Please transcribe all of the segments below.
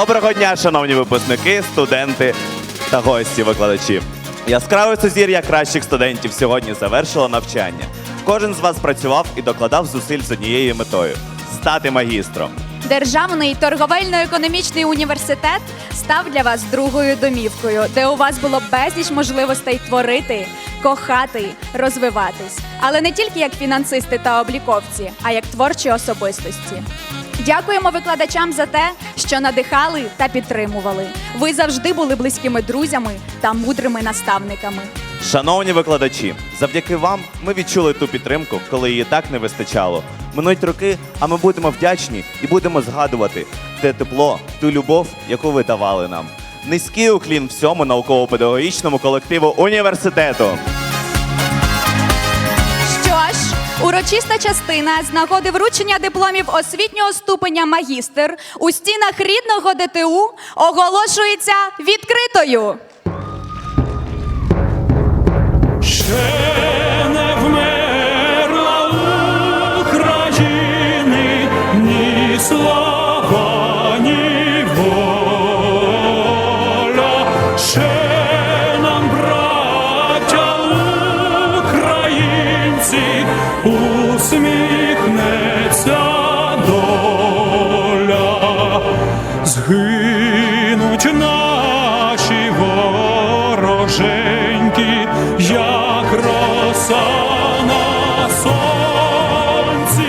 Доброго дня, шановні випускники, студенти та гості викладачів. Яскраве сузір'я кращих студентів сьогодні завершило навчання. Кожен з вас працював і докладав зусиль з однією метою стати магістром. Державний торговельно-економічний університет став для вас другою домівкою, де у вас було безліч можливостей творити, кохати, розвиватись. Але не тільки як фінансисти та обліковці, а як творчі особистості. Дякуємо викладачам за те, що надихали та підтримували. Ви завжди були близькими друзями та мудрими наставниками. Шановні викладачі, завдяки вам ми відчули ту підтримку, коли її так не вистачало. Минуть роки, а ми будемо вдячні і будемо згадувати те тепло, ту любов, яку ви давали нам. Низький уклін всьому науково-педагогічному колективу університету. Урочиста частина з нагоди вручення дипломів освітнього ступеня магістр у стінах рідного ДТУ оголошується відкритою. Вороженьки, як роса на сонці,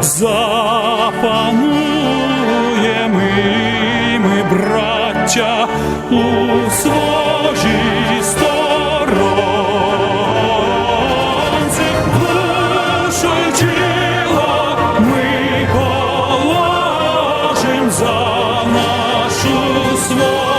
запануємо і ми, браття, у своїй ми положим за нашу свободу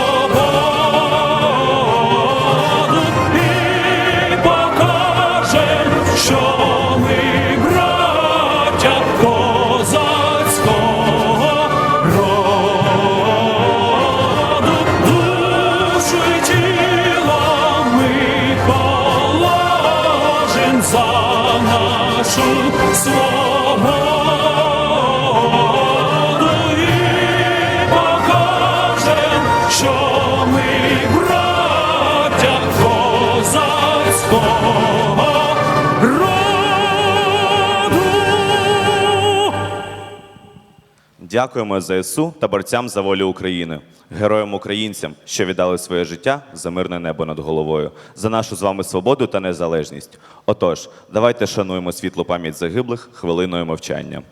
Дякуємо ЗСУ та борцям за волю України, героям українцям, що віддали своє життя за мирне небо над головою, за нашу з вами свободу та незалежність. Отож, давайте шануємо світлу пам'ять загиблих хвилиною мовчання.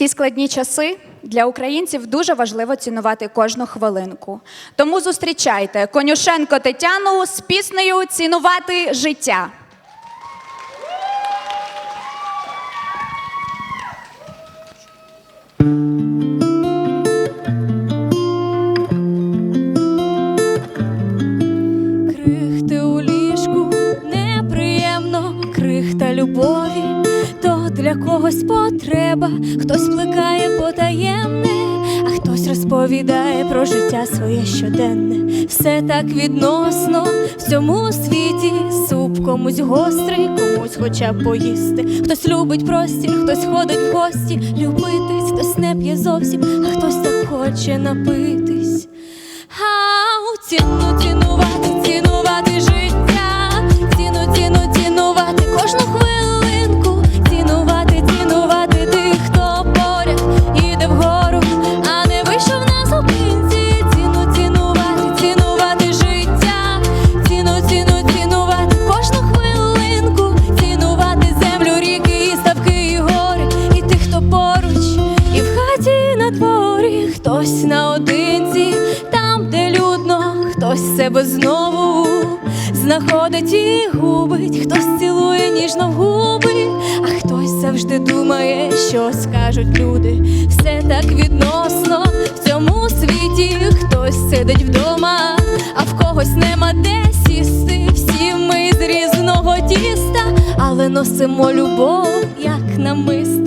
Ці складні часи для українців дуже важливо цінувати кожну хвилинку. Тому зустрічайте Конюшенко Тетяну з піснею Цінувати життя. Когось потреба, хтось плекає потаємне, а хтось розповідає про життя своє щоденне. Все так відносно в цьому світі, суп комусь гострий, комусь хоча б поїсти. Хтось любить простір, хтось ходить в гості, любитись, хтось не п'є зовсім, а хтось так хоче напитись. А ціну губить, хтось цілує ніжно в губи, а хтось завжди думає, що скажуть люди. Все так відносно в цьому світі хтось сидить вдома, а в когось нема де сісти. Всі ми з різного тіста, але носимо любов, як намисто.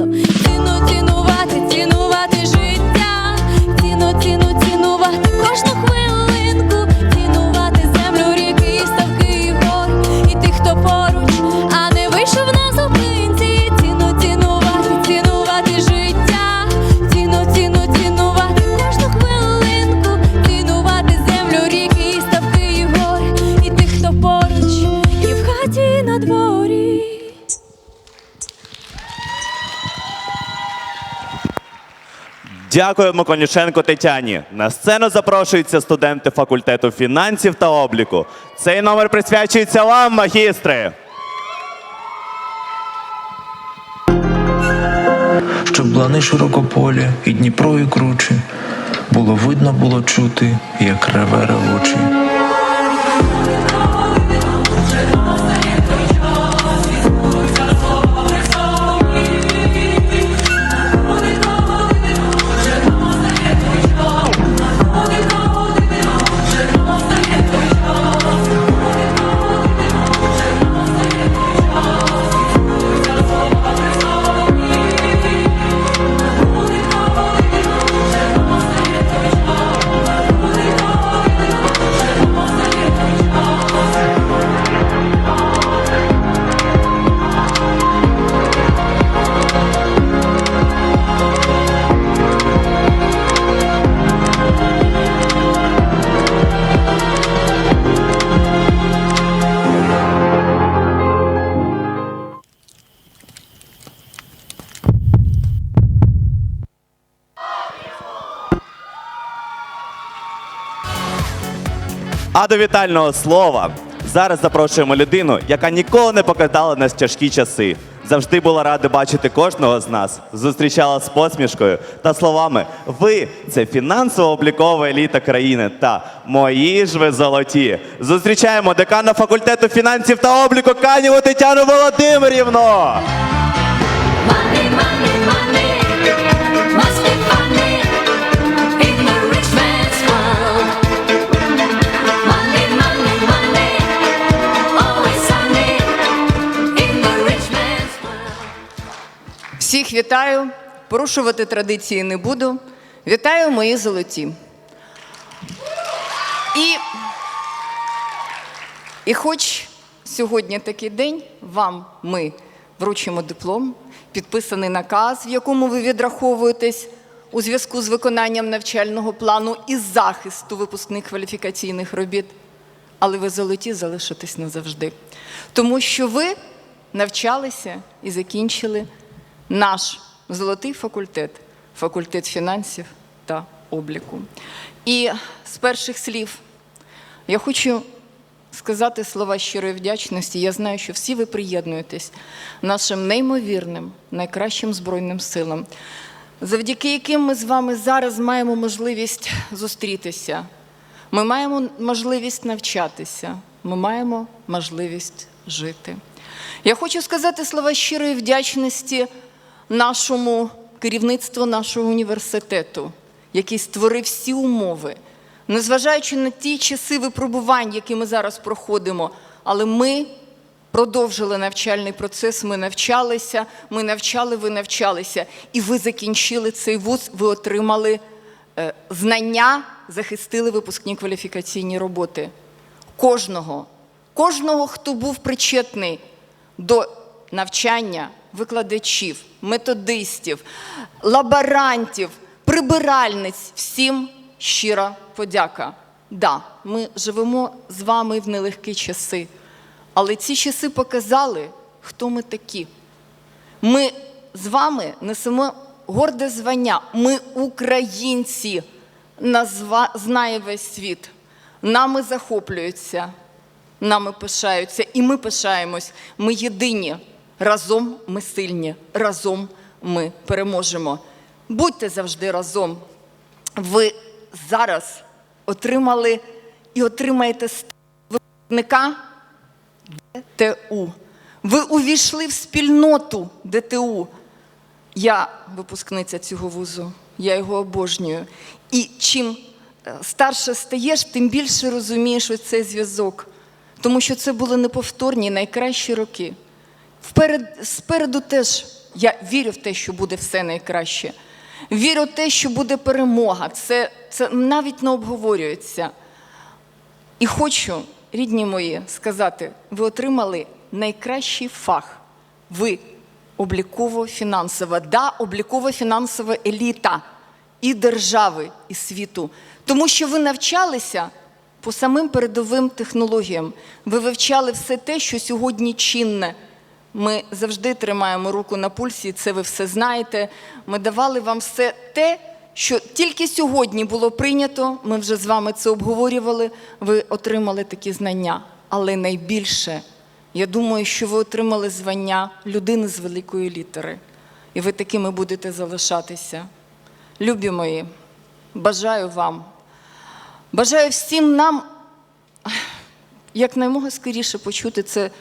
Дякуємо Конюшенко Тетяні. На сцену запрошуються студенти факультету фінансів та обліку. Цей номер присвячується вам, магістри. щоб лани широкополі і Дніпро і кручі, було видно, було чути, як реве ревучий. До вітального слова зараз запрошуємо людину, яка ніколи не покидала нас тяжкі часи. Завжди була рада бачити кожного з нас, зустрічала з посмішкою та словами Ви це фінансово-облікова еліта країни та мої ж ви золоті. Зустрічаємо декана факультету фінансів та обліку Каніву Тетяну Володимирівну. Вітаю, порушувати традиції не буду. Вітаю мої золоті. І, і хоч сьогодні такий день, вам ми вручимо диплом, підписаний наказ, в якому ви відраховуєтесь у зв'язку з виконанням навчального плану і захисту випускних кваліфікаційних робіт. Але ви золоті залишитесь назавжди. Тому що ви навчалися і закінчили наш золотий факультет, факультет фінансів та обліку. І з перших слів я хочу сказати слова щирої вдячності. Я знаю, що всі ви приєднуєтесь нашим неймовірним, найкращим Збройним силам, завдяки яким ми з вами зараз маємо можливість зустрітися. Ми маємо можливість навчатися, ми маємо можливість жити. Я хочу сказати слова щирої вдячності нашому керівництву нашого університету, який створив всі умови, незважаючи на ті часи випробувань, які ми зараз проходимо, але ми продовжили навчальний процес, ми навчалися, ми навчали, ви навчалися, і ви закінчили цей вуз, ви отримали е, знання, захистили випускні кваліфікаційні роботи. Кожного, кожного, хто був причетний до навчання викладачів, методистів, лаборантів, прибиральниць, всім щира подяка. Да, ми живемо з вами в нелегкі часи, але ці часи показали, хто ми такі. Ми з вами несемо горде звання. Ми українці. Назва знає весь світ. Нами захоплюються, нами пишаються, і ми пишаємось. Ми єдині. Разом ми сильні, разом ми переможемо. Будьте завжди разом. Ви зараз отримали і отримаєте випускника ДТУ. Ви увійшли в спільноту ДТУ. Я випускниця цього вузу. Я його обожнюю. І чим е, старше стаєш, тим більше розумієш оцей зв'язок. Тому що це були неповторні найкращі роки. Вперед, спереду теж я вірю в те, що буде все найкраще. Вірю в те, що буде перемога. Це, це навіть не обговорюється. І хочу, рідні мої, сказати, ви отримали найкращий фах. Ви обліково-фінансова, да, обліково-фінансова еліта і держави, і світу. Тому що ви навчалися по самим передовим технологіям. Ви вивчали все те, що сьогодні чинне. Ми завжди тримаємо руку на пульсі, це ви все знаєте. Ми давали вам все те, що тільки сьогодні було прийнято. Ми вже з вами це обговорювали. Ви отримали такі знання. Але найбільше, я думаю, що ви отримали звання людини з великої літери. І ви такими будете залишатися. Любі мої, бажаю вам, бажаю всім нам якнаймога скоріше почути це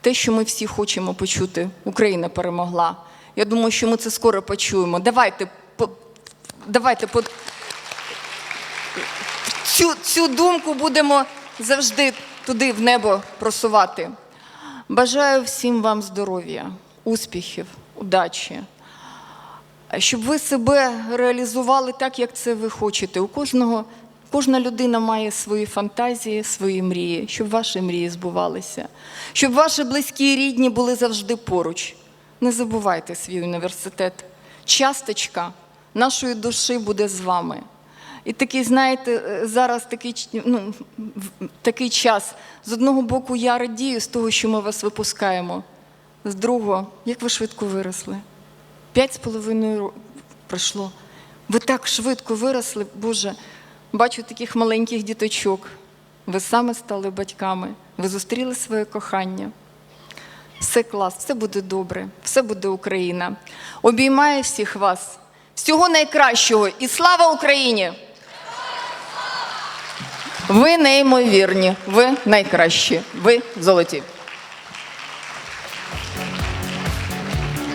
те, що ми всі хочемо почути. Україна перемогла. Я думаю, що ми це скоро почуємо. Давайте, по, давайте по, цю, цю думку будемо завжди туди, в небо просувати. Бажаю всім вам здоров'я, успіхів, удачі. Щоб ви себе реалізували так, як це ви хочете. У кожного, кожна людина має свої фантазії, свої мрії, щоб ваші мрії збувалися, щоб ваші близькі і рідні були завжди поруч. Не забувайте свій університет. Часточка нашої душі буде з вами. І такий, знаєте, е, зараз такий, ну, такий час. З одного боку, я радію з того, що ми вас випускаємо. З другого, як ви швидко виросли. П'ять з половиною років пройшло. Ви так швидко виросли, Боже. Бачу таких маленьких діточок. Ви саме стали батьками, ви зустріли своє кохання. Все клас, все буде добре, все буде Україна. Обіймаю всіх вас. Всього найкращого і слава Україні! Ви неймовірні, ви найкращі, ви золоті.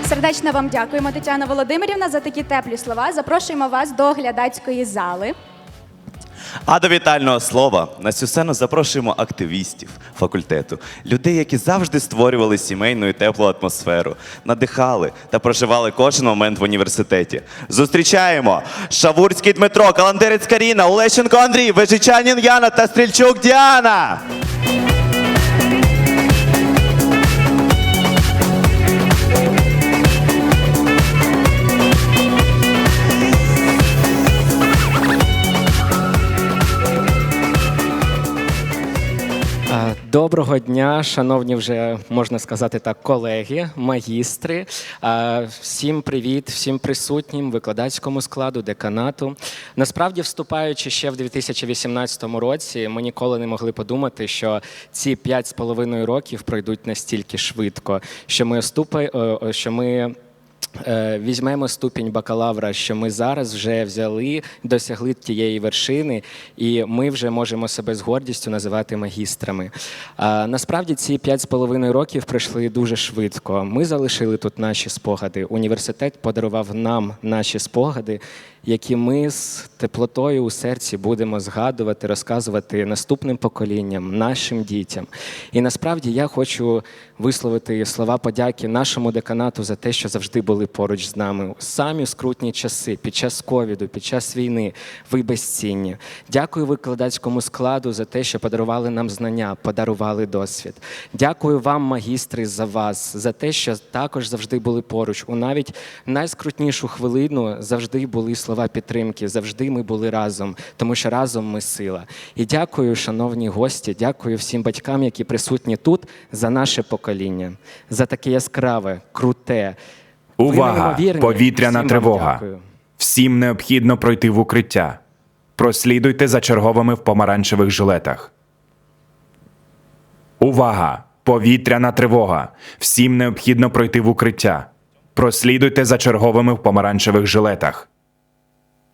Сердечно вам дякуємо, Тетяна Володимирівна, за такі теплі слова. Запрошуємо вас до глядацької зали. А до вітального слова на цю сцену запрошуємо активістів факультету, людей, які завжди створювали сімейну і теплу атмосферу, надихали та проживали кожен момент в університеті. Зустрічаємо Шавурський Дмитро, Каландерець Каріна, Олещенко Андрій, Вежичанін Яна та Стрільчук Діана. Доброго дня, шановні вже можна сказати так, колеги, магістри. Всім привіт, всім присутнім, викладацькому складу, деканату. Насправді, вступаючи ще в 2018 році, ми ніколи не могли подумати, що ці 5,5 років пройдуть настільки швидко, що ми е, е, що ми. Е, Візьмемо ступінь бакалавра, що ми зараз вже взяли, досягли тієї вершини, і ми вже можемо себе з гордістю називати магістрами. А, насправді ці 5,5 років пройшли дуже швидко. Ми залишили тут наші спогади. Університет подарував нам наші спогади, які ми з теплотою у серці будемо згадувати, розказувати наступним поколінням, нашим дітям. І насправді я хочу висловити слова подяки нашому деканату за те, що завжди були поруч з нами. Самі скрутні часи під час ковіду, під час війни. Ви безцінні. Дякую викладацькому складу за те, що подарували нам знання, подарували досвід. Дякую вам, магістри, за вас, за те, що також завжди були поруч. У навіть найскрутнішу хвилину завжди були слова підтримки, завжди ми були разом, тому що разом ми сила. І дякую, шановні гості, дякую всім батькам, які присутні тут, за наше покоління, за таке яскраве, круте. Увага! Повітряна Всім тривога. Всім необхідно пройти в укриття. Прослідуйте за черговими в помаранчевих жилетах. Увага! Повітряна тривога. Всім необхідно пройти в укриття. Прослідуйте за черговими в помаранчевих жилетах.